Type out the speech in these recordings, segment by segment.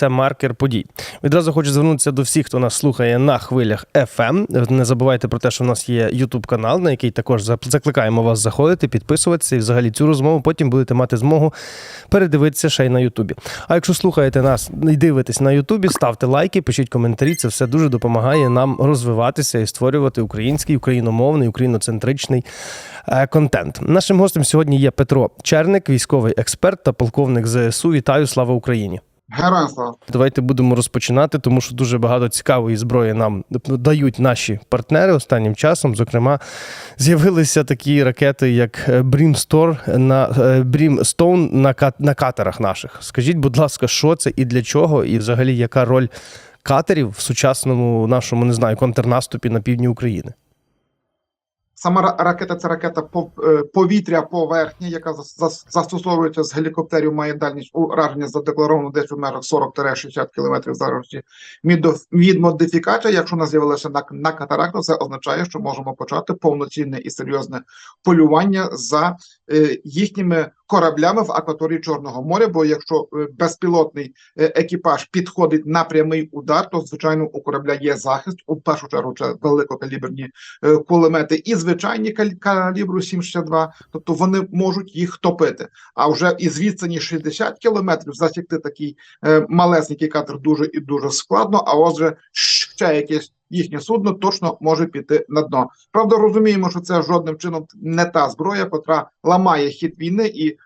це маркер подій. Відразу хочу звернутися до всіх, хто нас слухає на хвилях FM. Не забувайте про те, що в нас є YouTube канал, на який також закликаємо вас заходити, підписуватися і взагалі цю розмову потім будете мати змогу передивитися ще й на Ютубі. А якщо слухаєте нас і дивитесь на Ютубі, ставте лайки, пишіть коментарі. Це все дуже допомагає нам розвиватися і створювати український, україномовний, україноцентричний е, контент. Нашим гостем сьогодні є Петро Черник, військовий експерт та полковник ЗСУ. Вітаю, слава Україні! Героям. Давайте будемо розпочинати, тому що дуже багато цікавої зброї нам дають наші партнери останнім часом. Зокрема, з'явилися такі ракети, як Brimstone на е, Brimstone на на катерах наших. Скажіть, будь ласка, що це і для чого, і взагалі яка роль катерів в сучасному нашому не знаю контрнаступі на півдні України? Сама ракета це ракета е, повітря поверхні, яка зас- зас- застосовується з гелікоптерів, має дальність ураження задекларовано десь в межах 40-60 км залежності від модифікації. Якщо вона з'явилася на, на катаракту, це означає, що можемо почати повноцінне і серйозне полювання за е, їхніми кораблями в акваторії Чорного моря. Бо якщо е, безпілотний е, екіпаж підходить на прямий удар, то звичайно у корабля є захист. У першу чергу це великокаліберні е, кулемети і звичайні калібру 762, тобто вони можуть їх топити. А вже із відстані 60 кілометрів засікти такий малесенький катер дуже і дуже складно. А отже, ще якесь їхнє судно точно може піти на дно. Правда, розуміємо, що це жодним чином не та зброя, котра ламає хід війни і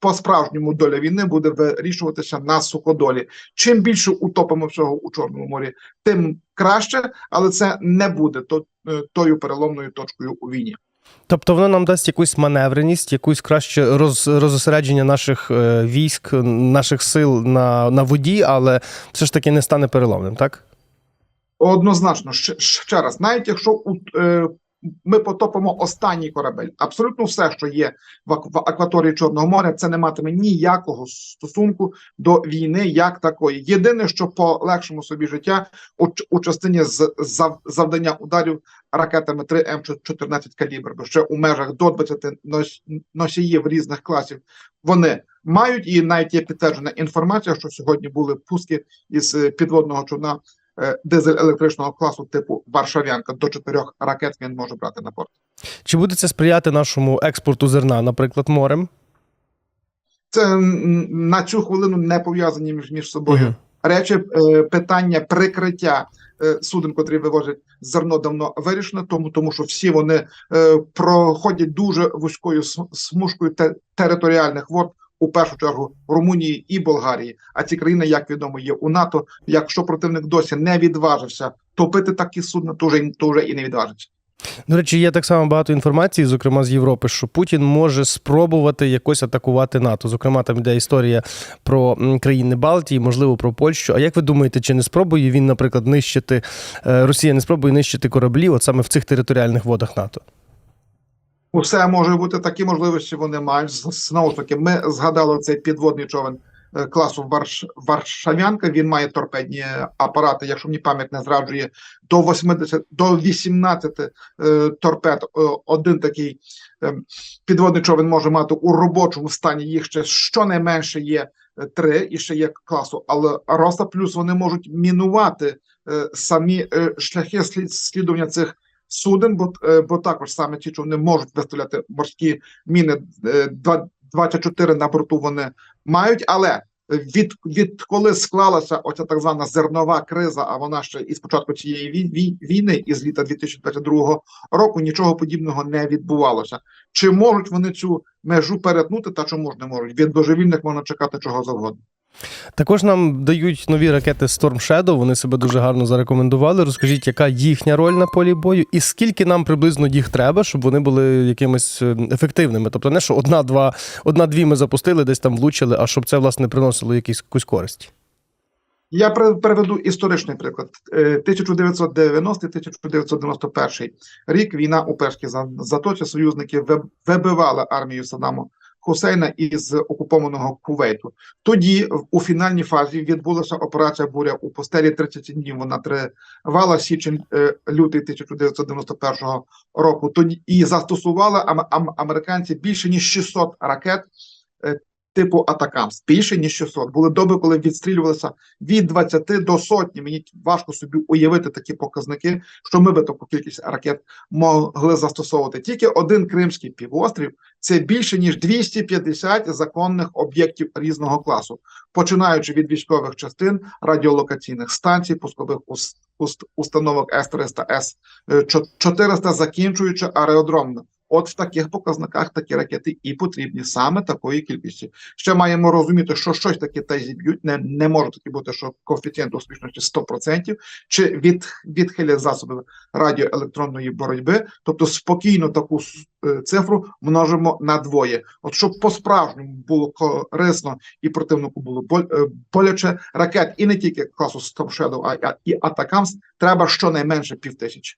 по, справжньому доля війни буде вирішуватися на суходолі. Чим більше утопимо всього у Чорному морі, тим краще, але це не буде то, е, тою переломною точкою у війні. Тобто воно нам дасть якусь маневреність, якусь краще роз, розосередження наших е, військ, наших сил на, на воді, але все ж таки не стане переломним, так? Однозначно, ще, ще раз, навіть якщо у, е, ми потопимо останній корабель, абсолютно все, що є в, в акваторії Чорного моря, це не матиме ніякого стосунку до війни як такої. Єдине, що полегшимо собі життя у, у частині з зав, завдання ударів ракетами 3 М14 калібр, бо ще у межах до 20 нос, носіїв різних класів вони мають, і навіть є підтверджена інформація, що сьогодні були пуски із е, підводного човна дизель-електричного класу типу Варшавянка. До чотирьох ракет він може брати на борт. Чи буде це сприяти нашому експорту зерна, наприклад, морем? Це на цю хвилину не пов'язані між, між собою Мгм. речі. Е, питання прикриття е, суден, котрі вивозять зерно, давно вирішено, тому тому що всі вони е, проходять дуже вузькою смужкою те, територіальних вод. У першу чергу Румунії і Болгарії, а ці країни, як відомо, є у НАТО. Якщо противник досі не відважився топити такі судна, то вже, то вже і не відважиться. До речі, є так само багато інформації, зокрема з Європи, що Путін може спробувати якось атакувати НАТО. Зокрема, там йде історія про країни Балтії, можливо, про Польщу. А як ви думаєте, чи не спробує він, наприклад, нищити е, Росія не спробує нищити кораблі, от саме в цих територіальних водах НАТО? Усе може бути такі можливості. Вони мають знову ж таки. Ми згадали цей підводний човен е, класу Варш... Варшавянка. Він має торпедні апарати. Якщо мені пам'ять не зраджує, до 80, до 18 е, торпед. Е, Один такий е, підводний човен може мати у робочому стані. Їх ще щонайменше є е, три і ще є класу. Але Роста плюс вони можуть мінувати е, самі е, шляхи слід слідування цих суден, бо, е, бо також саме ті, що вони можуть виставляти морські міни е, два- 24 на борту вони мають, але від, відколи склалася оця так звана зернова криза, а вона ще із початку цієї вій- вій- війни, із літа 2022 року, нічого подібного не відбувалося. Чи можуть вони цю межу перетнути, та чому ж не можуть? Від божевільних можна чекати чого завгодно. Також нам дають нові ракети Storm Shadow, Вони себе дуже гарно зарекомендували. Розкажіть, яка їхня роль на полі бою, і скільки нам приблизно їх треба, щоб вони були якимись е, ефективними. Тобто, не що одна-два, одна-дві ми запустили, десь там влучили, а щоб це власне приносило якісь якусь користь. Я приведу історичний приклад. Е, 1990-1991 рік війна у Перській За- Затоці союзники вибивали армію Саддаму Хусейна із окупованого Кувейту. Тоді у фінальній фазі відбулася операція Буря у постелі 30 днів. Вона тривала січень е, лютий 1991 року. Тоді і застосувала ам- ам- американці більше ніж 600 ракет. Е, типу Атакамс, більше ніж 600. Були доби, коли відстрілювалися від 20 до сотні. Мені важко собі уявити такі показники, що ми би таку кількість ракет могли застосовувати. Тільки один Кримський півострів це більше ніж 250 законних об'єктів різного класу, починаючи від військових частин, радіолокаційних станцій, пускових ус- уст- установок С-300, С-400, закінчуючи аеродромно. От в таких показниках такі ракети і потрібні саме такої кількості. Ще маємо розуміти, що щось таке та зіб'ють. Не, не може таки бути, що коефіцієнт успішності 100%, чи від, відхилять засоби радіоелектронної боротьби, тобто спокійно таку е, цифру множимо на двоє. От щоб по-справжньому було корисно і противнику було е, боляче, ракет і не тільки класу Storm Shadow, а, і Атакамс треба щонайменше пів тисячі.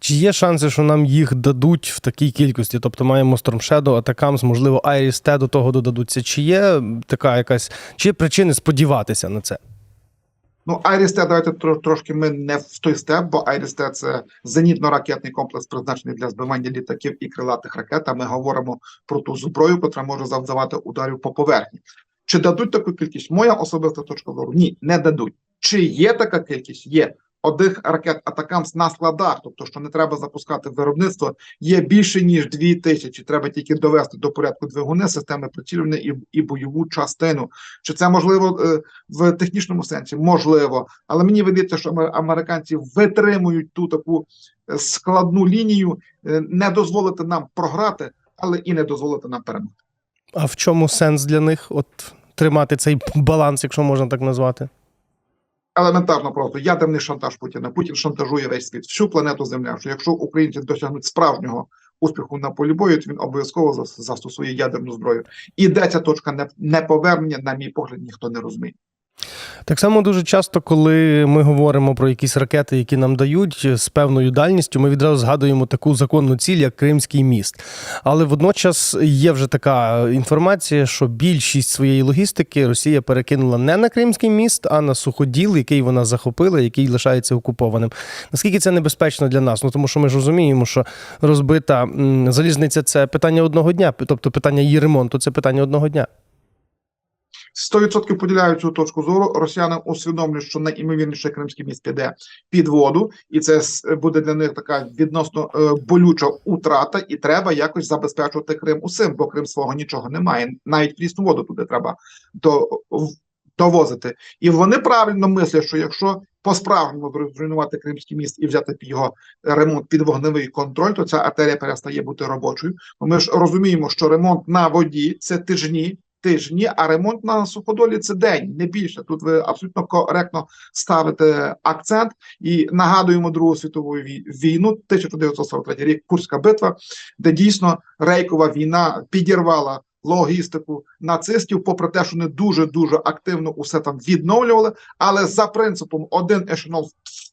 Чи є шанси, що нам їх дадуть в такій кількості? Тобто маємо Storm Shadow, Atacams, можливо, Iris T до того додадуться. Чи є така якась, чи є причини сподіватися на це? Ну, Айріс-Т, давайте тро- трошки ми не в той степ, бо Айріс-Т – це зенітно-ракетний комплекс, призначений для збивання літаків і крилатих ракет. А ми говоримо про ту зброю, яка може завдавати ударів по поверхні. Чи дадуть таку кількість? Моя особиста точка зору. Ні, не дадуть. Чи є така кількість? Є. Одних ракет Атакамс на складах, тобто що не треба запускати виробництво, є більше ніж дві тисячі. Треба тільки довести до порядку двигуни, системи прицілювання і, і бойову частину. Чи це можливо е, в технічному сенсі? Можливо, але мені видається, що американці витримують ту таку е, складну лінію, е, не дозволити нам програти, але і не дозволити нам перемогти. А в чому сенс для них от тримати цей баланс, якщо можна так назвати? Елементарно просто ядерний шантаж Путіна. Путін шантажує весь світ, всю планету Земля. Що якщо українці досягнуть справжнього успіху на полі бою, то він обов'язково застосує ядерну зброю. І де ця точка неповернення, на мій погляд, ніхто не розуміє. Так само дуже часто, коли ми говоримо про якісь ракети, які нам дають з певною дальністю, ми відразу згадуємо таку законну ціль, як Кримський міст. Але водночас є вже така інформація, що більшість своєї логістики Росія перекинула не на Кримський міст, а на суходіл, який вона захопила, який лишається окупованим. Наскільки це небезпечно для нас? Ну тому що ми ж розуміємо, що розбита залізниця це питання одного дня, тобто питання її ремонту це питання одного дня. 100% поділяю цю точку зору. Росіяни усвідомлюють, що найімовірніше Кримський міст піде під воду, і це буде для них така відносно е, болюча утрата, і треба якось забезпечувати Крим усім, бо Крим свого нічого не має. Навіть прісну воду туди треба до, довозити. І вони правильно мислять, що якщо по-справжньому зруйнувати Кримський міст і взяти під його ремонт під вогневий контроль, то ця артерія перестає бути робочою. Бо ми ж розуміємо, що ремонт на воді це тижні. Тижні, а ремонт на суходолі це день, не більше. Тут ви абсолютно коректно ставите акцент і нагадуємо Другу світову вій- війну, 1943 рік Курська битва, де дійсно рейкова війна підірвала логістику нацистів, попри те, що вони дуже дуже активно усе там відновлювали. Але за принципом один ешелон,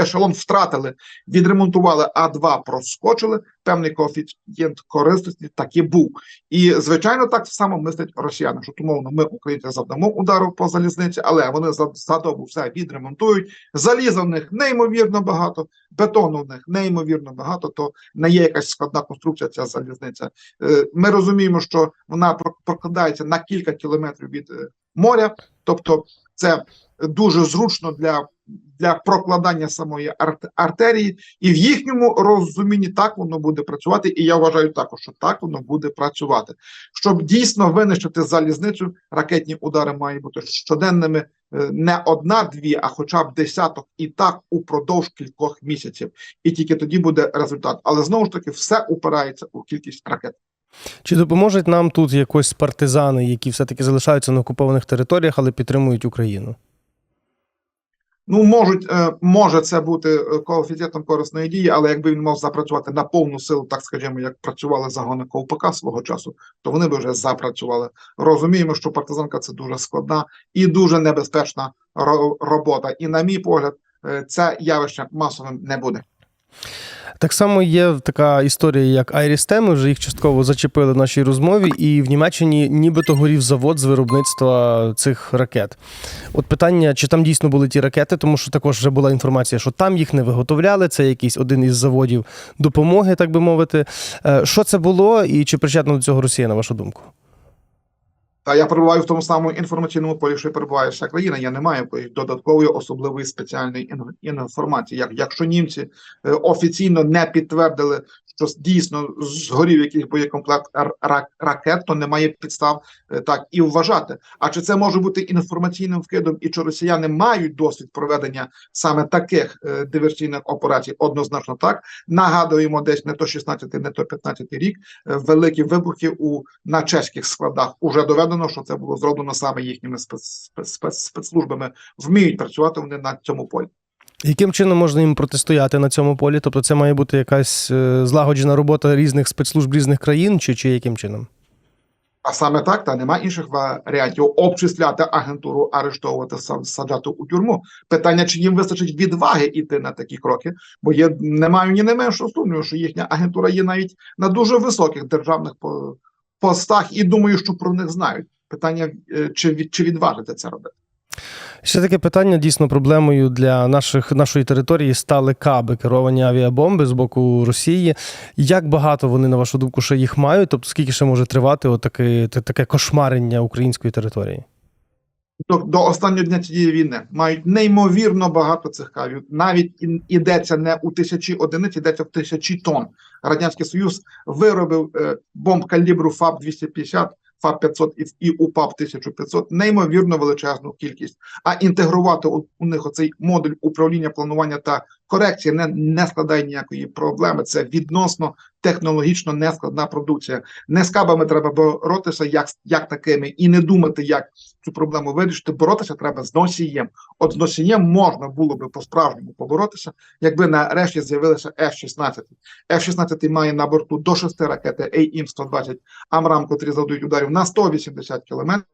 ешелон втратили, відремонтували, а два проскочили. Певний коефіцієнт корисності таки був. І звичайно, так само мислять росіяни, що умовно ми, українці, завдамо удару по залізниці, але вони за, за добу все відремонтують. Заліза в них неймовірно багато, бетону в них неймовірно багато. То не є якась складна конструкція. Ця залізниця. Е, Ми розуміємо, що вона прокладається на кілька кілометрів від е, моря, тобто це дуже зручно для. Для прокладання самої арт- артерії, і в їхньому розумінні так воно буде працювати. І я вважаю також, що так воно буде працювати. Щоб дійсно винищити залізницю, ракетні удари мають бути щоденними е, не одна-дві, а хоча б десяток, і так упродовж кількох місяців. І тільки тоді буде результат. Але знову ж таки, все упирається у кількість ракет. Чи допоможуть нам тут якось партизани, які все-таки залишаються на окупованих територіях, але підтримують Україну? Ну, можуть, е, може це бути е, коефіцієнтом корисної дії, але якби він мав запрацювати на повну силу, так скажімо, як працювали загони Ковпака свого часу, то вони би вже запрацювали. Розуміємо, що партизанка це дуже складна і дуже небезпечна робота. І, на мій погляд, е, це явище масовим не буде. Так само є така історія, як T, Ми вже їх частково зачепили в нашій розмові, і в Німеччині нібито горів завод з виробництва цих ракет. От питання, чи там дійсно були ті ракети, тому що також вже була інформація, що там їх не виготовляли. Це якийсь один із заводів допомоги, так би мовити. Е, Що це було, і чи причетна до цього Росія, на вашу думку? Та я перебуваю в тому самому інформаційному полі, що і перебуває вся країна. Я не маю додаткової особливої спеціальної інформації. Як якщо німці е, офіційно не підтвердили, що дійсно згорів якийсь боєкомплект ракет, то немає підстав е, так і вважати. А чи це може бути інформаційним вкидом, і чи росіяни мають досвід проведення саме таких е, диверсійних операцій? Однозначно так. Нагадуємо, десь не то 16, не то 15 рік е, великі вибухи у на чеських складах. Уже доведено, що це було зроблено саме їхніми спец, спец, спец, спецслужбами. Вміють працювати вони на цьому полі. Яким чином можна їм протистояти на цьому полі? Тобто це має бути якась е, злагоджена робота різних спецслужб різних країн, чи, чи яким чином? А саме так, та нема інших варіантів обчисляти агентуру, арештовувати, са- саджати у тюрму. Питання, чи їм вистачить відваги йти на такі кроки, бо я не маю ні не меншого сумніву, що їхня агентура є навіть на дуже високих державних по- постах, і думаю, що про них знають. Питання, е, чи, чи відважити це робити. Ще таке питання дійсно проблемою для наших нашої території стали каби, керовані авіабомби з боку Росії. Як багато вони, на вашу думку, ще їх мають? Тобто, скільки ще може тривати отаке, таке кошмарення української території? до, до останнього дня цієї війни мають неймовірно багато цих кавів. Навіть і- ідеться не у тисячі одиниць, йдеться в тисячі тонн. Радянський Союз виробив е, бомб калібру ФАБ 250 ФАБ 500 і, і УПАП 1500 неймовірно величезну кількість. А інтегрувати у, у них оцей модуль управління планування та корекції не, не складає ніякої проблеми. Це відносно технологічно нескладна продукція. Не з кабами треба боротися як, як такими, і не думати, як цю проблему вирішити. Боротися треба з носієм. От з носієм можна було би по-справжньому поборотися, якби нарешті з'явилися F-16. F-16 має на борту до 6 ракети AIM-120 Амрам, котрі завдають ударів на 180 кілометрів.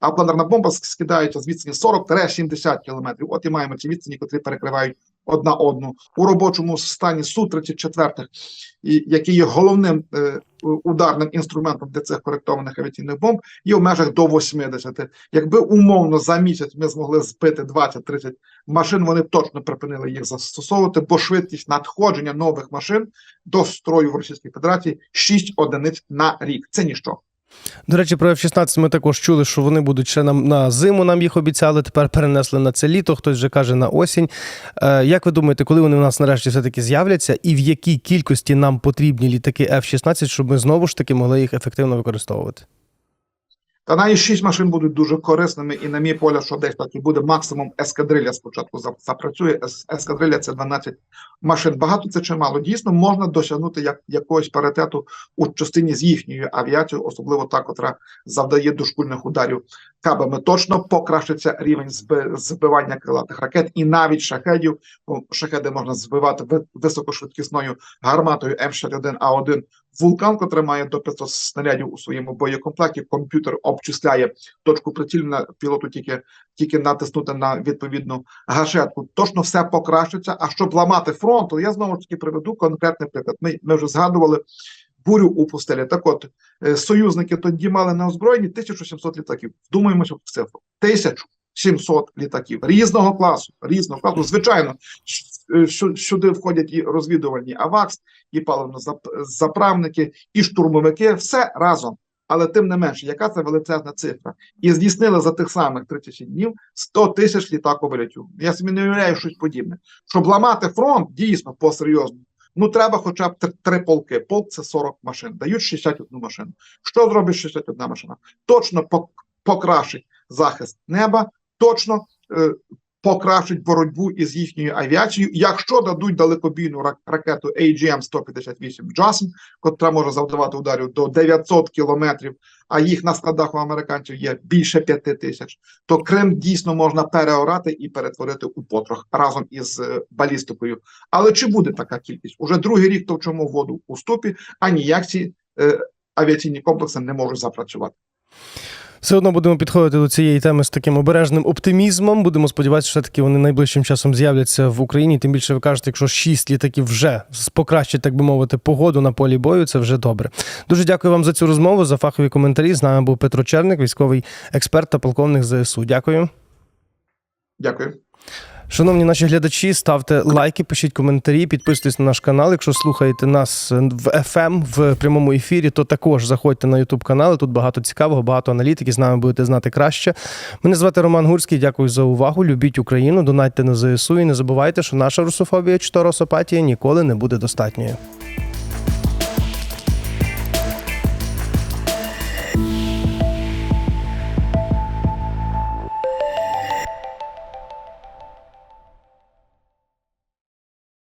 А планерна бомба скидається з відстані 40-70 кілометрів. От і маємо ці відстані, котрі перекривають одна одну у робочому стані Су-34, і- який є головним е, ударним інструментом для цих коректованих авіаційних бомб, є в межах до 80. Якби умовно за місяць ми змогли збити 20-30 машин, вони точно припинили їх застосовувати, бо швидкість надходження нових машин до строю в Російській Федерації 6 одиниць на рік. Це ніщо. До речі, про F-16 ми також чули, що вони будуть ще нам на зиму. Нам їх обіцяли. Тепер перенесли на це літо. Хтось вже каже на осінь. Е, як ви думаєте, коли вони у нас нарешті все таки з'являться, і в якій кількості нам потрібні літаки F-16, щоб ми знову ж таки могли їх ефективно використовувати? Та навіть 6 машин будуть дуже корисними, і на мій поля, що десь так і буде максимум ескадриля спочатку запрацює. Ес- Ескадрилля це 12 машин. Багато це чи мало. Дійсно, можна досягнути як якогось паритету у частині з їхньою авіацією, особливо та, котра завдає дошкульних ударів кабами. Точно покращиться рівень зби- збивання крилатих ракет і навіть шахедів. Шахеди можна збивати високошвидкісною гарматою М61А1 Вулкан, котра має до 500 снарядів у своєму боєкомплекті, комп'ютер обчисляє точку прицілення пілоту тільки, тільки натиснути на відповідну гашетку. Точно все покращиться. А щоб ламати фронт, я знову ж таки приведу конкретний приклад. Ми, ми вже згадували бурю у пустелі. Так от, е, союзники тоді мали на озброєнні 1700 літаків. Вдумаємося в цифру. 1700 літаків різного класу, різного класу. Звичайно, сюди входять і розвідувальні АВАКС, і паливно-заправники, і штурмовики, все разом. Але тим не менше, яка це величезна цифра? І здійснили за тих самих 37 днів 100 тисяч літаковильотів. Я собі не уявляю щось подібне. Щоб ламати фронт дійсно по-серйозному, ну треба хоча б три, полки. Полк це 40 машин, дають 61 машину. Що зробить 61 машина? Точно пок- покращить захист неба, точно е, покращить боротьбу із їхньою авіацією, якщо дадуть далекобійну рак- ракету AGM-158 JASM, котра може завдавати ударів до 900 кілометрів, а їх на складах у американців є більше 5 тисяч, то Крим дійсно можна переорати і перетворити у потрох разом із е, балістикою. Але чи буде така кількість? Уже другий рік товчимо воду у ступі, а ніяк ці е, авіаційні комплекси не можуть запрацювати. Все одно будемо підходити до цієї теми з таким обережним оптимізмом. Будемо сподіватися, що все-таки вони найближчим часом з'являться в Україні. Тим більше ви кажете, якщо шість літаків вже покращить, так би мовити, погоду на полі бою, це вже добре. Дуже дякую вам за цю розмову, за фахові коментарі. З нами був Петро Черник, військовий експерт та полковник ЗСУ. Дякую. Дякую. Шановні наші глядачі, ставте лайки, пишіть коментарі, підписуйтесь на наш канал. Якщо слухаєте нас в FM в прямому ефірі, то також заходьте на YouTube канал. Тут багато цікавого, багато аналітики. З нами будете знати краще. Мене звати Роман Гурський. Дякую за увагу. Любіть Україну, донатьте на ЗСУ і не забувайте, що наша русофобія чи то росопатія ніколи не буде достатньою.